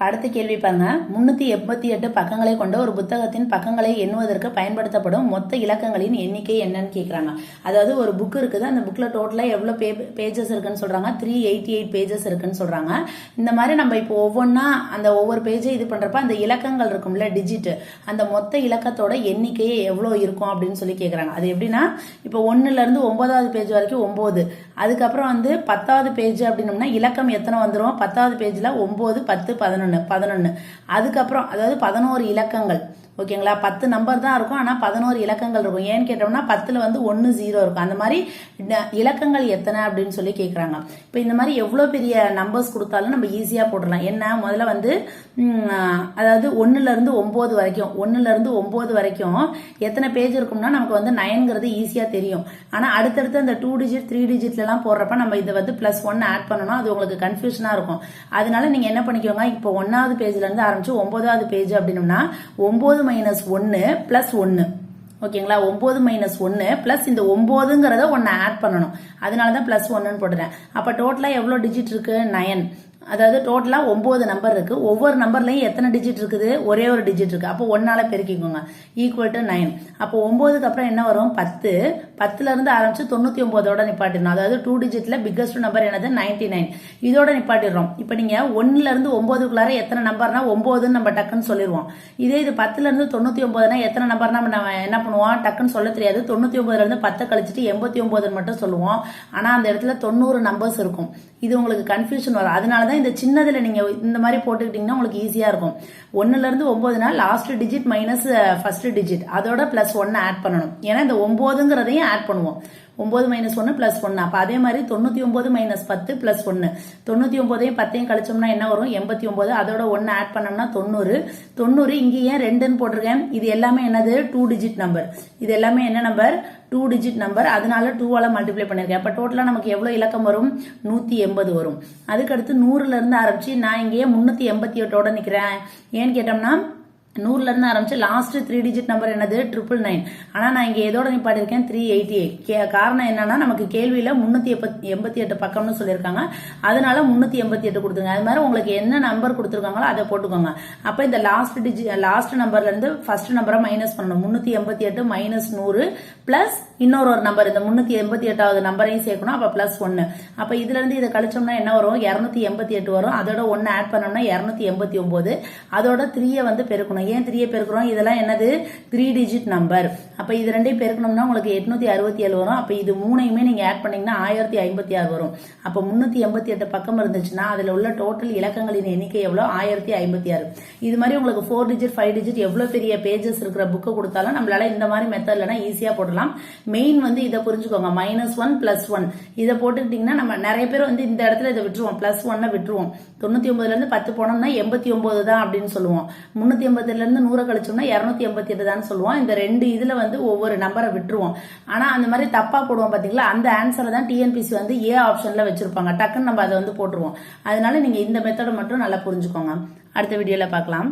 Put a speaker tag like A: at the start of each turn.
A: அடுத்த கேள்வி பாருங்க. எண்பத்தி எட்டு பக்கங்களை கொண்ட ஒரு புத்தகத்தின் பக்கங்களை எண்ணுவதற்கு பயன்படுத்தப்படும் மொத்த இலக்கங்களின் எண்ணிக்கை என்னன்னு கேட்குறாங்க அதாவது ஒரு புக் இருக்குது அந்த புக்கில் டோட்டலாக எவ்வளோ பே பேஜஸ் இருக்குன்னு சொல்கிறாங்க த்ரீ எயிட்டி எயிட் பேஜஸ் இருக்குன்னு சொல்கிறாங்க இந்த மாதிரி நம்ம இப்போ ஒவ்வொன்றா அந்த ஒவ்வொரு பேஜை இது பண்ணுறப்ப அந்த இலக்கங்கள் இருக்கும்ல டிஜிட் அந்த மொத்த இலக்கத்தோட எண்ணிக்கையே எவ்வளோ இருக்கும் அப்படின்னு சொல்லி கேட்குறாங்க அது எப்படின்னா இப்போ ஒன்றுலேருந்து ஒன்பதாவது பேஜ் வரைக்கும் ஒம்பது அதுக்கப்புறம் வந்து பத்தாவது பேஜ் அப்படின்னம்னா இலக்கம் எத்தனை வந்துடும் பத்தாவது பேஜில் ஒம்பது பத்து பதினொன்று பதினொன்று அதுக்கப்புறம் அதாவது பதினோரு இலக்கங்கள். ஓகேங்களா? பத்து நம்பர் தான் இருக்கும். ஆனால் பதினோரு இலக்கங்கள் இருக்கும். ஏன்னு கேட்டோம்னா பத்தில் வந்து ஒன்று ஜீரோ இருக்கும். அந்த மாதிரி இலக்கங்கள் எத்தனை அப்படின்னு சொல்லி கேட்குறாங்க இப்போ இந்த மாதிரி எவ்வளோ பெரிய நம்பர்ஸ் கொடுத்தாலும் நம்ம ஈஸியாக போட்டுடலாம். என்ன முதல்ல வந்து அதாவது ஒன்றுலேருந்து ஒம்பது வரைக்கும் ஒன்றுலேருந்து ஒம்பது வரைக்கும் எத்தனை பேஜ் இருக்கும்னா நமக்கு வந்து நயன்கிறது ஈஸியாக தெரியும். ஆனால் அடுத்தடுத்து அந்த டூ டிஜிட் த்ரீ டிஜிட்லலாம் போடுறப்ப நம்ம இதை வந்து ப்ளஸ் ஒன் ஆட் பண்ணணும். அது உங்களுக்கு கன்ஃபியூஷனாக இருக்கும். அதனால நீங்கள் என்ன பண்ணிக்கோங்க இப்போ ஒன்றாவது பேஜ்லேருந்து ஆரம்பிச்சு ஒம்பதாவது பேஜ் அப்படின்னோம்னா ஒம்பது மைனஸ் ஒன்று ப்ளஸ் ஒன்று ஓகேங்களா? ஒம்பது மைனஸ் ஒன்று ப்ளஸ் இந்த ஒம்போதுங்கிறத ஒன்று ஆட் பண்ணணும். அதனால தான் ப்ளஸ் ஒன்றுன்னு போட்டுறேன் அப்போ டோட்டலாக எவ்வளோ டிஜிட் இருக்குது நயன் அதாவது டோட்டலாக ஒம்பது நம்பர் இருக்குது ஒவ்வொரு நம்பர்லையும் எத்தனை டிஜிட் இருக்குது? ஒரே ஒரு டிஜிட் இருக்குது அப்போ ஒன்றால் பெருக்கிக்கோங்க. ஈக்குவல் டு நைன் அப்போ ஒம்போதுக்கு அப்புறம் என்ன வரும்? பத்து. பத்துலேருந்து ஆரம்பித்து தொண்ணூற்றி ஒம்போதோட நிப்பாட்டிடணும். அதாவது டூ டிஜிட்டில் பிக்கஸ்ட் நம்பர் என்னது? நைன்டி நைன் இதோட நிப்பாட்டிடுறோம். இப்போ நீங்கள் ஒன்றுலேருந்து ஒம்போதுக்குள்ளார எத்தனை நம்பர்னா ஒம்போதுன்னு நம்ம டக்குன்னு சொல்லிடுவோம். இதே இது பத்துலேருந்து தொண்ணூற்றி ஒம்போதுனா எத்தனை நம்பர்னா நம்ம என்ன பண்ணுவோம்? டக்குன்னு சொல்ல தெரியாது. தொண்ணூற்றி ஒம்போதுலேருந்து பத்தை கழிச்சிட்டு எண்பத்தி ஒம்போதுன்னு மட்டும் சொல்லுவோம். ஆனால் அந்த இடத்துல தொண்ணூறு நம்பர்ஸ் இருக்கும். இது உங்களுக்கு கன்ஃபியூஷன் வரும். அதனால தான் இந்த சின்னதில் நீங்கள் இந்த மாதிரி போட்டுக்கிட்டிங்கன்னா உங்களுக்கு ஈஸியாக இருக்கும். ஒன்றுலேருந்து இருந்து நாள் last digit minus first digit அதோட ப்ளஸ் ஒன்று ஆட் பண்ணணும். ஏன்னா இந்த ஒம்போதுங்கிறதையும் ஆட் பண்ணுவோம். ஒன்பது மைனஸ் ஒன்று பிளஸ் ஒன்று அப்போ அதே மாதிரி தொண்ணூற்றி ஒன்பது மைனஸ் பத்து பிளஸ் ஒன்று தொண்ணூற்றி ஒன்பதையும் பத்தையும் கழிச்சோம்னா என்ன வரும்? எண்பத்தி ஒன்பது. அதோட ஒன்று ஆட் பண்ணோம்னா தொண்ணூறு. தொண்ணூறு இங்கே ஏன் ரெண்டுன்னு போட்டிருக்கேன்? இது எல்லாமே என்னது? டூ டிஜிட் நம்பர் இது எல்லாமே என்ன நம்பர் டூ டிஜிட் நம்பர் அதனால டூவால் மல்டிப்ளை பண்ணியிருக்கேன். அப்போ டோட்டலாக நமக்கு எவ்வளோ இலக்கம் வரும்? நூற்றி எண்பது வரும். அதுக்கடுத்து நூறுலேருந்து ஆரம்பித்து நான் இங்கேயே முந்நூற்றி எண்பத்தி எட்டோட நிற்கிறேன் ஏன்னு கேட்டோம்னா நூறுலேருந்து ஆரம்பிச்சு லாஸ்ட் த்ரீ டிஜிட் நம்பர் என்னது? ட்ரிபிள் நைன் ஆனால் நான் இங்கே எதோட நிப்பாட்டிருக்கேன் த்ரீ எயிட்டி எயிட் காரணம் என்னன்னா நமக்கு கேள்வியில் முந்நூற்றி எண்பத்தி எட்டு பக்கம்னு சொல்லியிருக்காங்க. அதனால முந்நூற்றி எண்பத்தி எட்டு கொடுத்துருங்க. அது மாதிரி உங்களுக்கு என்ன நம்பர் கொடுத்துருக்காங்களோ அதை போட்டுக்கோங்க. அப்போ இந்த லாஸ்ட் டிஜி லாஸ்ட் நம்பர்லேருந்து ஃபர்ஸ்ட் நம்பரை மைனஸ் பண்ணணும். முந்நூற்றி எண்பத்தி எட்டு மைனஸ் நூறு ப்ளஸ் இன்னொரு ஒரு நம்பர் இந்த முன்னூத்தி எண்பத்தி எட்டாவது நம்பரையும் சேர்க்கணும். அப்ப பிளஸ் ஒன்னு அப்ப இதுல இருந்து இதை கழிச்சோம்னா என்ன வரும்? இருநூத்தி எண்பத்தி எட்டு வரும். அதோட ஒன்னு ஆட் பண்ணோம்னா இருநூத்தி எண்பத்தி ஒன்பது. அதோட த்ரீயை வந்து பெருக்கணும். ஏன் த்ரீயை பெருக்கிறோம்? இதெல்லாம் என்னது? த்ரீ டிஜிட் நம்பர் அப்ப இது ரெண்டையும் பெருக்கணும்னா உங்களுக்கு எட்நூத்தி அறுபத்தி ஏழு வரும். அப்ப இது மூணையுமே நீங்க ஆட் பண்ணீங்கன்னா ஆயிரத்தி ஐம்பத்தி ஆறு வரும். அப்ப முன்னூத்தி எண்பத்தி எட்டு பக்கம் இருந்துச்சுன்னா அதுல உள்ள டோட்டல் இலக்கங்களின் எண்ணிக்கை எவ்வளவு ஆயிரத்தி ஐம்பத்தி ஆறு. இது மாதிரி உங்களுக்கு ஃபோர் டிஜிட் ஃபைவ் டிஜிட் எவ்வளவு பெரிய பேஜஸ் இருக்கிற புக்கை கொடுத்தாலும் நம்மளால இந்த மாதிரி மெத்தட்லனா ஈஸியா போடலாம். மெயின் வந்து இதை புரிஞ்சுக்கோங்க. மைனஸ் ஒன் பிளஸ் ஒன் இதை போட்டுக்கிட்டீங்கன்னா நம்ம நிறைய பேர் வந்து இந்த இடத்துல இதை விட்டுருவோம். பிளஸ் ஒன்னை விட்டுருவோம். தொண்ணூத்தி ஒன்பதுல இருந்து பத்து போனோம்னா எண்பத்தி ஒன்பது தான் அப்படின்னு சொல்லுவோம். முன்னூத்தி எண்பதுல இருந்து நூறை கழிச்சோம்னா இரநூத்தி எண்பத்தி எட்டு தான் சொல்லுவோம். இந்த ரெண்டு இதுல வந்து ஒவ்வொரு நம்பரை விட்டுருவோம். ஆனா அந்த மாதிரி தப்பா போடுவோம் பாத்தீங்களா? அந்த ஆன்சரை தான் டிஎன்பிசி வந்து ஏ ஆப்ஷன்ல வச்சிருப்பாங்க. டக்குன்னு நம்ம அதை வந்து போட்டுருவோம். அதனால நீங்க இந்த மெத்தடை மட்டும் நல்லா புரிஞ்சுக்கோங்க. அடுத்த வீடியோல பார்க்கலாம்.